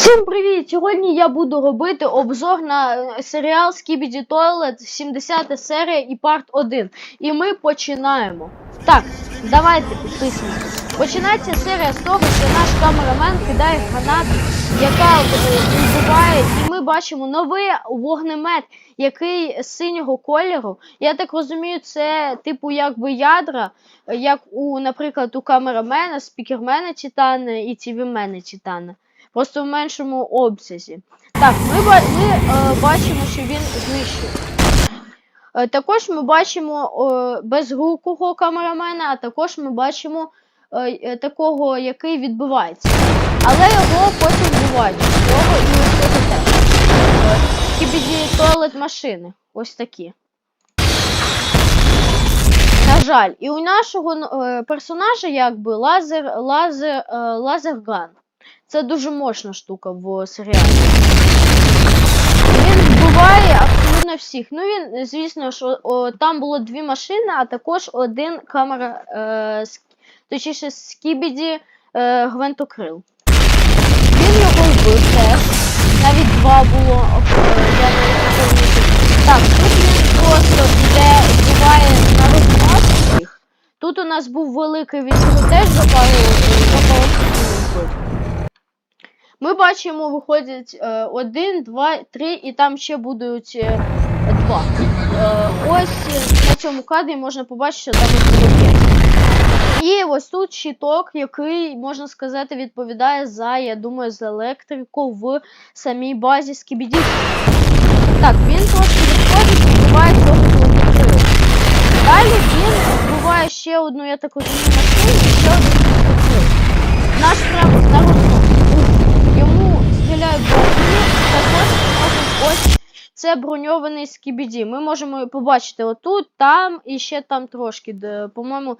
Всім привіт! Сьогодні я буду робити обзор на е, серіал Skibidi Toilet 70 серія і парт 1. І ми починаємо. Так, давайте підписуємося. Починається серія з того, що наш камерамен кидає гранату, яка е, вибиває, і ми бачимо новий вогнемет, який синього кольору. Я так розумію, це типу якби ядра, як у, наприклад, у камерамена, спікермена Титана і тівімена Титана. Просто в меншому обсязі. Так, ми, ми е, бачимо, що він знищує. Е, також ми бачимо е, безрукого камерамена, а також ми бачимо е, е, такого, який відбивається. Але його потім вбивають. Його і ось цього теж. Е, туалет машини. Ось такі. На жаль, і у нашого е, персонажа якби лазер, лазер, е, лазерган. Це дуже мощна штука в серіалі. Він вбиває абсолютно всіх. Ну він, звісно, що о, там було дві машини, а також один камера, е, точніше, скібіді е, гвинтокрил. Він його вбив теж. Навіть два було. е, Я не пам'ятаю. Так, тут він просто йде, вбиває на рознос всіх. Тут у нас був великий, він його теж запалив, запалив. Ми бачимо, виходять е, один, два, три, і там ще будуть е, два. Е, ось на цьому кадрі можна побачити, що там п'ять. І ось тут щиток, який, можна сказати, відповідає за, я думаю, за електрику в самій базі Скібіді. Так, він трошки відходить і вбиває цього золотокрила. Далі він вбиває ще одну, я так розумію, машину і ще один. Наш прям на Йому стріляють ось це броньований скібіді. Ми можемо побачити отут, там і ще там трошки. По-моєму,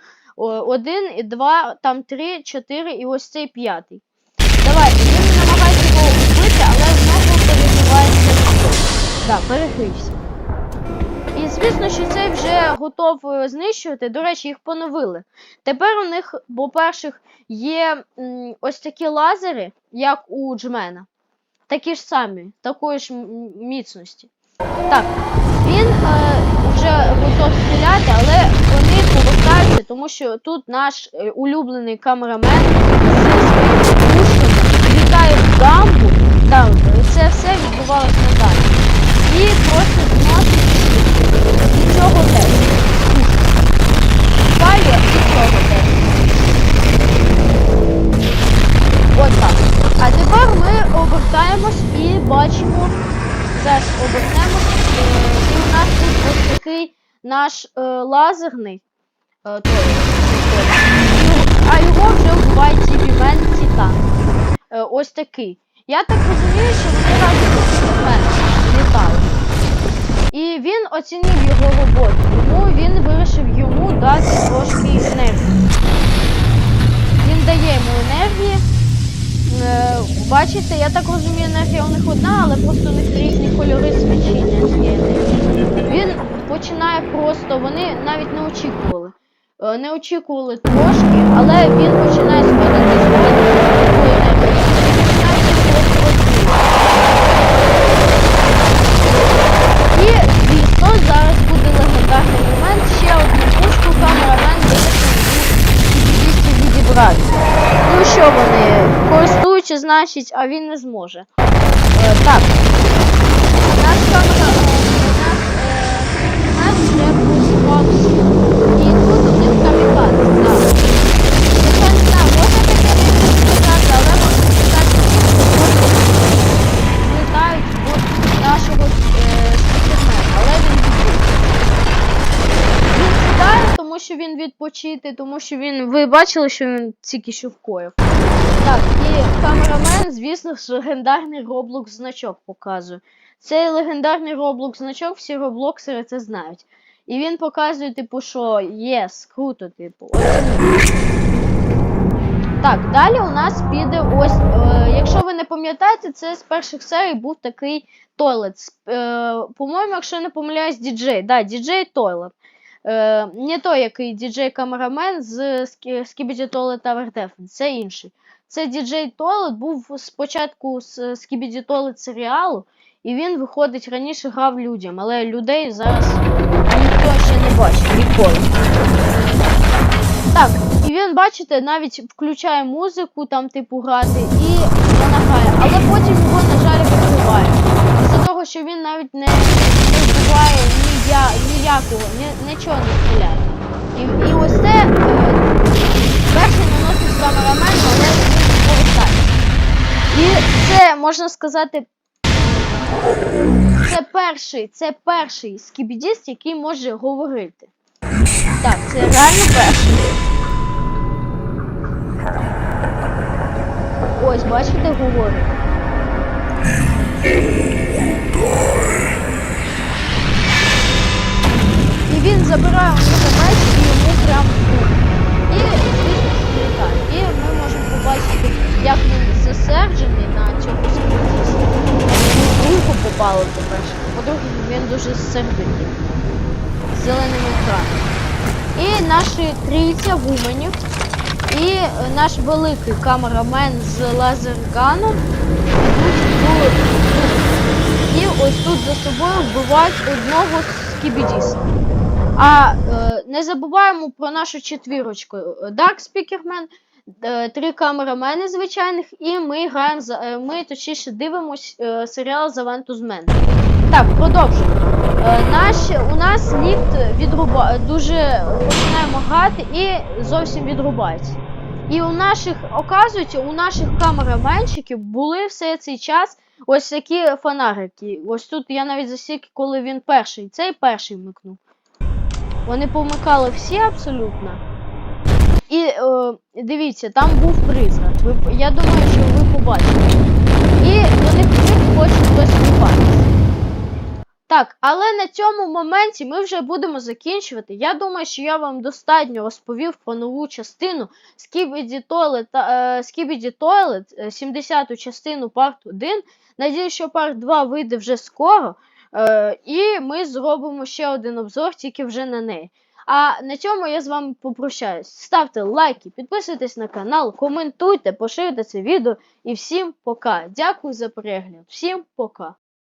один, і два, там три, чотири і ось цей п'ятий. Давайте, він намагається його вбити, але знову перебивається ніхто. Так, перекрився. І звісно, що цей вже готов е, знищувати. До речі, їх поновили. Тепер у них, по-перше, є ось такі лазери, як у Джмена. Такі ж самі, такої ж міцності. Так, він е, вже готов стріляти, але вони повертаються, тому що тут наш е, улюблений камерамен своїми пушками літає в дамбу. Так, це все відбувалося на. І просто Е, І у нас тут ось такий наш е, лазерний. е, той, А його вже вбиває Тібімен Титан. Е, Ось такий. Я так розумію, що вони разом літали. І він оцінив його роботу, тому він вирішив йому дати трошки енергії. Він дає йому енергії. Е, Бачите, я так розумію, енергія у них одна, але просто у них починає просто, вони навіть не очікували. Е, Не очікували трошки, але він починає їх просто. І, звісно, зараз буде легендарний момент. Ще одну пушку камерамен 200 відібрати. Ну що вони, користуючи, значить, а він не зможе. Е, так. Відпочити, тому що він. Ви бачили, що він тільки що вкоїв. Так, і камерамен, звісно, легендарний Roblox значок показує. Цей легендарний Roblox значок, всі роблоксери це знають. І він показує, типу, що єс, круто, типу. Так, далі у нас піде ось. Е, якщо ви не пам'ятаєте, це з перших серій був такий. С- Е, по-моєму, якщо я не помиляюсь, діджей. Да, діджей Toilet. Е, не той, який діджей камерамен з Skibidi Toilet Tower Defense, це інший. це діджей Toilet був спочатку з Skibidi Toilet серіалу, і він виходить раніше грав людям, але людей зараз ніхто ще не бачив ніколи. Так, і він, бачите, навіть включає музику, там, типу, грати, і вона грає. Але потім його, на жаль, вибиває. Того, що він навіть не, вбиває нія, ніякого, ні, нічого не стріляє. І, і ось це е, перший наносить камерамен, але він повертається. І це можна сказати. Це перший, це перший скібідіст, який може говорити. Так, це реально перший. Ось, бачите, говорить. Він забирає у нього меч і йому прям. І звісно злітає. І ми можемо побачити, як він зосереджений на скрипті. В руку попало, по-перше. По-друге, він дуже сердитий. Зеленим екраном. І наші трійця вуменів. І наш великий камерамен з лазерганом І ось тут за собою вбивають одного з кібідіса. А е, не забуваємо про нашу четвірочку. Dark е, три камерамени звичайних, і ми граємо за е, ми точніше дивимось е, серіал Завентус Мен. Так, продовжуємо. Е, у нас ліфт відруба... дуже починаємо грати і зовсім відрубається. І у наших, оказується, у наших камераменщиків були все цей час ось такі фонарики. Ось тут я навіть засік, коли він перший. Цей перший вмикнув. Вони помикали всі абсолютно. І е, дивіться, там був призрак. Ви, я думаю, що ви побачите. І вони хочуть хтось купатися. Так, але на цьому моменті ми вже будемо закінчувати. Я думаю, що я вам достатньо розповів про нову частину Skibidi Toilet, е, Skibidi Toilet, е, 70-ту частину Part 1. Надіюсь, що Part 2 вийде вже скоро. Е, і ми зробимо ще один обзор тільки вже на неї. А на цьому я з вами попрощаюсь. Ставте лайки, підписуйтесь на канал, коментуйте, поширюйте це відео. І всім пока. Дякую за перегляд. Всім пока.